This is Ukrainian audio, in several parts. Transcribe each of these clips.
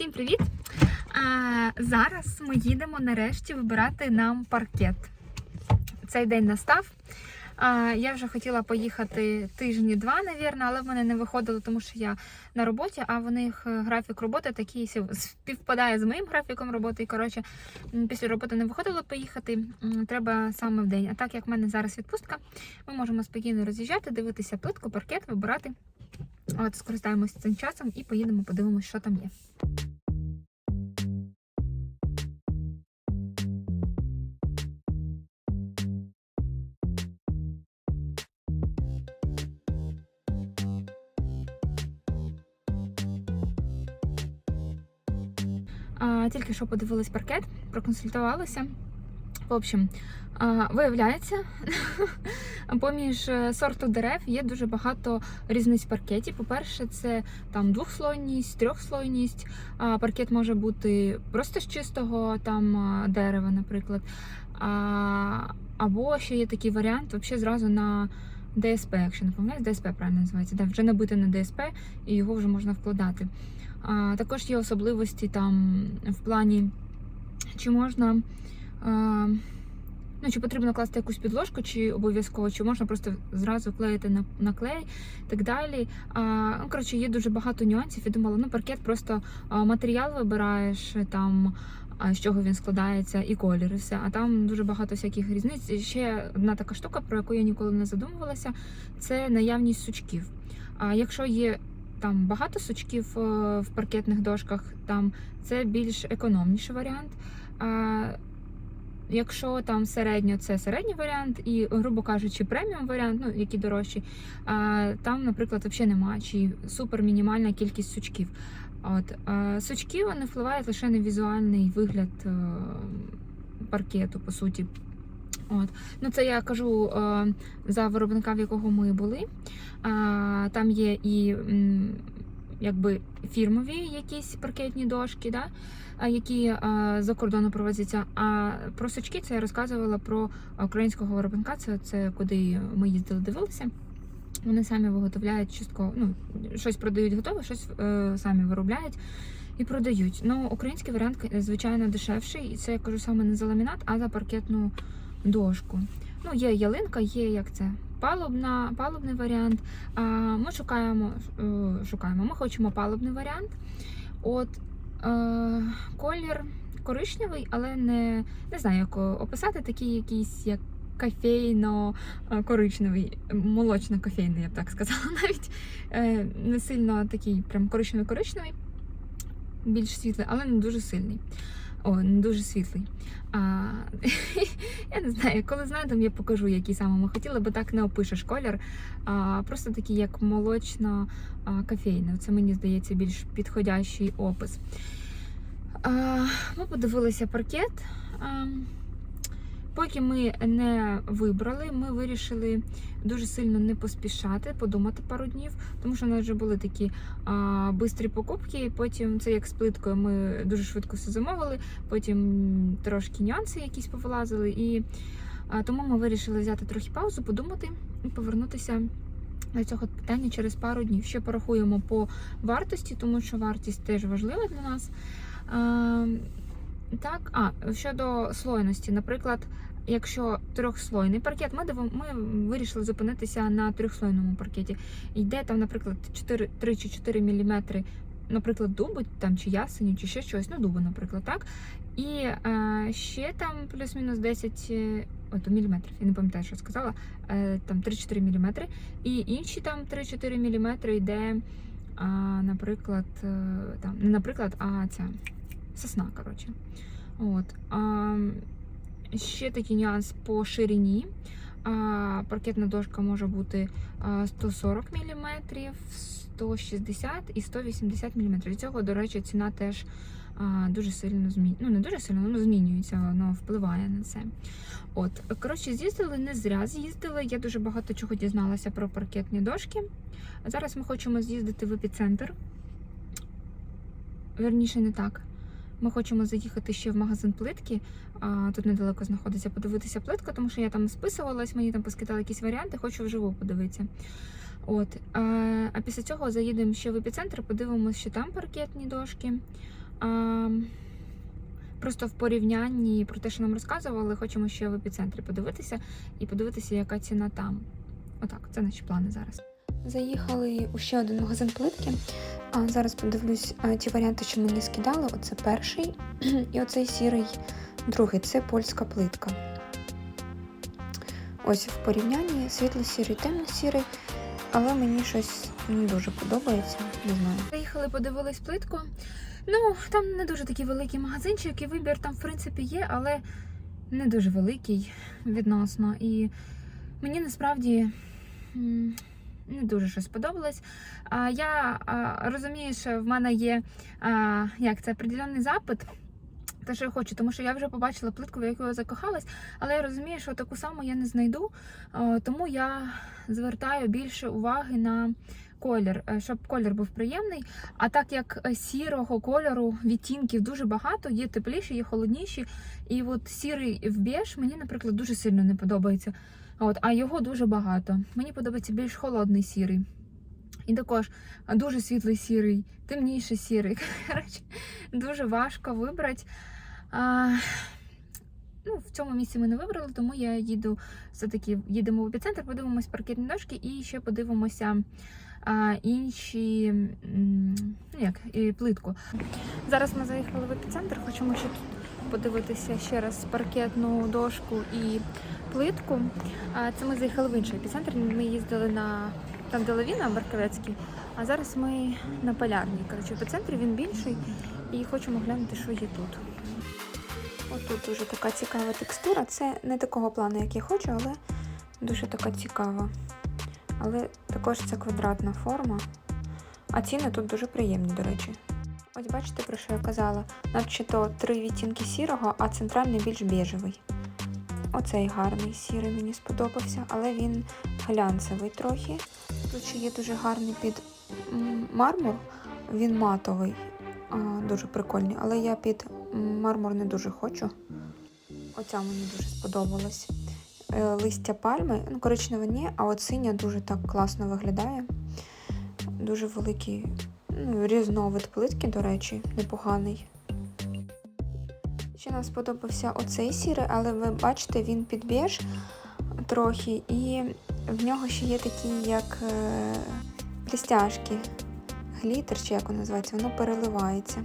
Всім привіт! А, зараз ми їдемо нарешті вибирати нам паркет. Цей день настав. А, я вже хотіла поїхати тижні два, навірно, але в мене не виходило, тому що я на роботі, а в них е, графік роботи такий співпадає з моїм графіком роботи. І коротше, після роботи не виходило поїхати. Треба саме в день. А так як в мене зараз відпустка, ми можемо спокійно роз'їжджати, дивитися плитку, паркет, вибирати. От скористаємося цим часом і поїдемо, подивимося, що там є. Тільки що подивилась паркет, проконсультувалася. В общем, виявляється, поміж е, сорту дерев є дуже багато різниць паркетів. По-перше, це там двохслойність, трьохслойність. Паркет може бути просто з чистого там дерева, наприклад. Або ще є такий варіант, взагалі зразу на ДСП, якщо не помиляюсь, ДСП правильно називається, де вже набити на ДСП і його вже можна вкладати. А, також є особливості там в плані, чи можна. Ну, чи потрібно класти якусь підложку, чи обов'язково, чи можна просто зразу клеїти на, на клей так далі. А, ну, коротше, є дуже багато нюансів. Я думала, ну паркет просто матеріал вибираєш там. а, З чого він складається, і колір, і все. А там дуже багато всяких різниць. І ще одна така штука, про яку я ніколи не задумувалася, це наявність сучків. А якщо є там багато сучків е, в паркетних дошках, там це більш економніший варіант. А, Якщо там середньо, це середній варіант, і, грубо кажучи, преміум варіант, ну який дорожчий, а, там, наприклад, взагалі немає, чи супер мінімальна кількість сучків. От сучки вони впливають лише на візуальний вигляд е, паркету, по суті. От. Ну, це я кажу е, за виробника, в якого ми були. Там є і якби фірмові якісь паркетні дошки, да? які за кордону проводяться. А про сучки це я розказувала про українського виробника. Це, це куди ми їздили, дивилися. Вони самі виготовляють частково, ну, щось продають готове, щось е, самі виробляють і продають. Ну, український варіант, звичайно, дешевший. І це я кажу саме не за ламінат, а за паркетну дошку. Ну, є ялинка, є як це. Палубна, палубний варіант. А, ми шукаємо, е, шукаємо, ми хочемо палубний варіант. От е, колір коричневий, але не, не знаю, як описати, такий якийсь як кофейно-коричневий, молочно-кофейний, я б так сказала, навіть Е, не сильно такий прям коричневий-коричневий, більш світлий, але не дуже сильний. О, дуже світлий. А, я не знаю, коли знайдемо, я покажу, який саме ми хотіли, бо так не опишеш колір. А, просто такий, як молочно-кофейний. Це мені здається більш підходящий опис. А, ми подивилися паркет. Поки ми не вибрали, ми вирішили дуже сильно не поспішати, подумати пару днів, тому що у нас вже були такі а, бистрі покупки. і Потім це як з плиткою. Ми дуже швидко все замовили. Потім трошки нюанси якісь повилазили. І а, тому ми вирішили взяти трохи паузу, подумати і повернутися до цього питання через пару днів. Ще порахуємо по вартості, тому що вартість теж важлива для нас. Так, а щодо слойності, наприклад, якщо трьохслойний паркет, ми дивимо, ми вирішили зупинитися на трьохслойному паркеті. Йде там, наприклад, 4, 3 чи 4 мм, наприклад, дубу там чи ясеню, чи ще щось, ну дубу, наприклад, так. І е, ще там плюс-мінус 10 е, от, міліметрів, я не пам'ятаю, що сказала, е, там 3-4 мм. І інші там 3-4 мм йде, е, наприклад, е, там, не наприклад, а ця сосна, коротше. От. А, ще такий нюанс по ширині. А, паркетна дошка може бути 140 мм, 160 і 180 мм. Від цього, до речі, ціна теж а, дуже сильно змінюється. Ну, не дуже сильно, воно змінюється, воно впливає на це. От, коротше, з'їздили не зря з'їздили. Я дуже багато чого дізналася про паркетні дошки. Зараз ми хочемо з'їздити в епіцентр. Верніше, не так. Ми хочемо заїхати ще в магазин плитки. Тут недалеко знаходиться подивитися плитку, тому що я там списувалась, мені там поскидали якісь варіанти, хочу вживу подивитися. От. А, після цього заїдемо ще в епіцентр, подивимося, що там паркетні дошки. Просто в порівнянні про те, що нам розказували, хочемо ще в епіцентрі подивитися і подивитися, яка ціна там. Отак, це наші плани зараз. Заїхали у ще один магазин плитки. А зараз подивлюсь ті варіанти, що мені скидали. Оце перший, і оцей сірий другий це польська плитка. Ось в порівнянні світло-сірий, темно-сірий, але мені щось не дуже подобається. Не знаю. Заїхали, подивились плитку. Ну, там не дуже такий великий магазинчик, і вибір там, в принципі, є, але не дуже великий відносно. І мені насправді не дуже щось сподобалось. Я розумію, що в мене є як це определенний запит. Те, що я хочу, тому що я вже побачила плитку, в яку я закохалась, але я розумію, що таку саму я не знайду, тому я звертаю більше уваги на колір, е, щоб колір був приємний. А так як е, сірого кольору відтінків дуже багато, є тепліші, є холодніші. І от сірий в беж мені, наприклад, дуже сильно не подобається. От, а його дуже багато. Мені подобається більш холодний сірий. І також дуже світлий сірий, темніший сірий. Коротше, дуже важко вибрати. Ну, в цьому місці ми не вибрали, тому я їду все-таки їдемо в епіцентр, подивимось паркетні дошки і ще подивимося а, інші ну, як, і плитку. Зараз ми заїхали в епіцентр, хочемо ще подивитися ще раз паркетну дошку і плитку. А, Це ми заїхали в інший епіцентр. Ми їздили на там, де Лавіна Барковецький, а зараз ми на полярній. Коротше, в епіцентрі він більший і хочемо глянути, що є тут. Отут дуже така цікава текстура. Це не такого плану, як я хочу, але дуже така цікава. Але також це квадратна форма. А ціни тут дуже приємні, до речі. Ось бачите, про що я казала? Начебто три відтінки сірого, а центральний більш біжевий. Оцей гарний сірий мені сподобався, але він глянцевий трохи. Тут ще є дуже гарний під мармур, він матовий, дуже прикольний, але я під мармур не дуже хочу. Оця мені дуже сподобалась. Е, Листя пальми, ну, коричневе ні, а от синя дуже так класно виглядає. Дуже великий ну, різновид плитки, до речі, непоганий. Ще нам сподобався оцей сірий, але ви бачите, він під біж трохи, і в нього ще є такі, як е, блістяшки, глітер, чи як воно називається, воно переливається.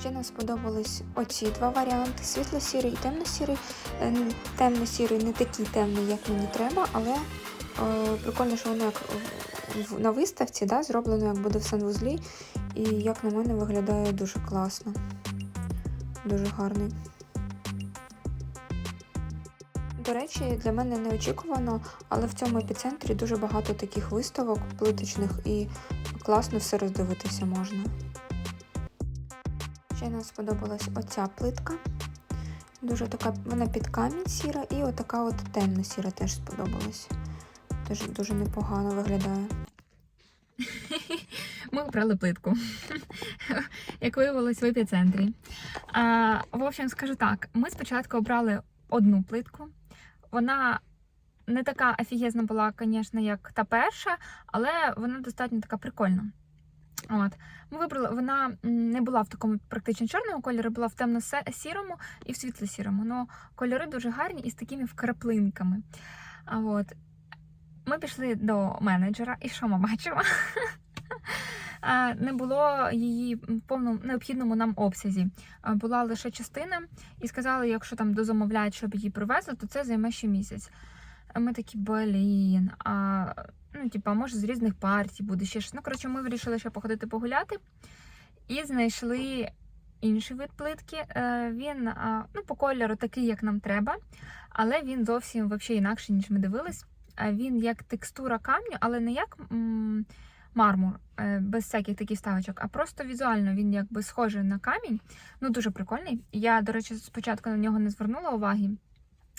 Ще нам сподобались оці два варіанти: світло-сірий і темно-сірий. Е, Темно-сірий не такий темний, як мені треба, але е, прикольно, що воно як на виставці да, зроблено, як буде в санвузлі. І як на мене виглядає дуже класно. Дуже гарний. До речі, для мене неочікувано, але в цьому епіцентрі дуже багато таких виставок плиточних і класно все роздивитися можна. Ще нам сподобалась оця плитка. Дуже така, вона під камінь сіра, і отака от темно сіра теж сподобалась. Дуже, дуже непогано виглядає. Ми обрали плитку, як виявилось в епіцентрі. А, в общем, скажу так: ми спочатку обрали одну плитку. Вона не така офігезна була, звісно, як та перша, але вона достатньо така прикольна. От. Ми вибрали, вона не була в такому практично чорному кольорі, була в темно-сірому і в світло-сірому. Ну, кольори дуже гарні і з такими вкраплинками. От. Ми пішли до менеджера, і що ми бачимо? Не було її в повному необхідному нам обсязі. Була лише частина, і сказали, якщо там дозамовляють, щоб її привезли, то це займе ще місяць. Ми такі, блін, а ну, типа, може, з різних партій буде ще щось. Ну, коротше, ми вирішили ще походити погуляти і знайшли інший вид плитки. Е, Він ну, по кольору такий, як нам треба, але він зовсім вообще інакший, ніж ми дивились. Він як текстура камню, але не як мармур, е, без всяких таких ставочок, а просто візуально він якби схожий на камінь. Ну, дуже прикольний. Я, до речі, спочатку на нього не звернула уваги.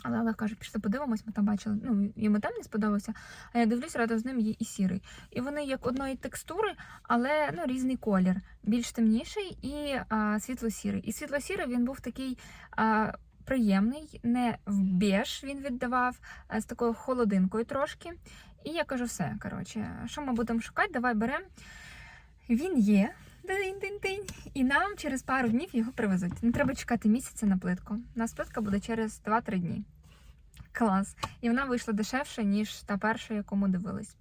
Але Олег каже, пішли подивимось, ми там бачили, ну, йому там не сподобався, а я дивлюсь, разом з ним є і сірий. І вони як одної текстури, але ну, різний колір. Більш темніший і а, світло-сірий. І світло-сірий він був такий а, приємний, не в беж він віддавав, а з такою холодинкою трошки. І я кажу, все, коротше, що ми будемо шукати, давай беремо. Він є. Тин-тин-тин. І нам через пару днів його привезуть. Не треба чекати місяця на плитку. У нас плитка буде через 2-3 дні. Клас. І вона вийшла дешевше, ніж та перша, яку ми дивились.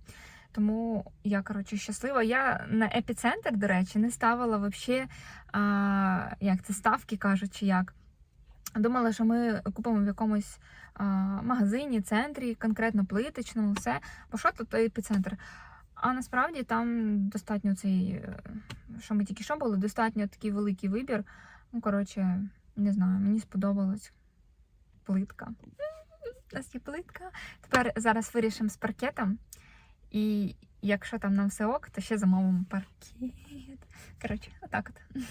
Тому я, коротше, щаслива. Я на епіцентр, до речі, не ставила взагалі, як це ставки кажуть, чи як. Думала, що ми купимо в якомусь а, магазині, центрі, конкретно плиточному, все. Бо що тут епіцентр? А насправді там достатньо цей, е, що ми тільки що були, достатньо такий великий вибір. Ну, коротше, не знаю, мені сподобалось плитка. У нас є плитка. Тепер зараз вирішимо з паркетом. І якщо там нам все ок, то ще замовимо паркет. Коротше, отак от.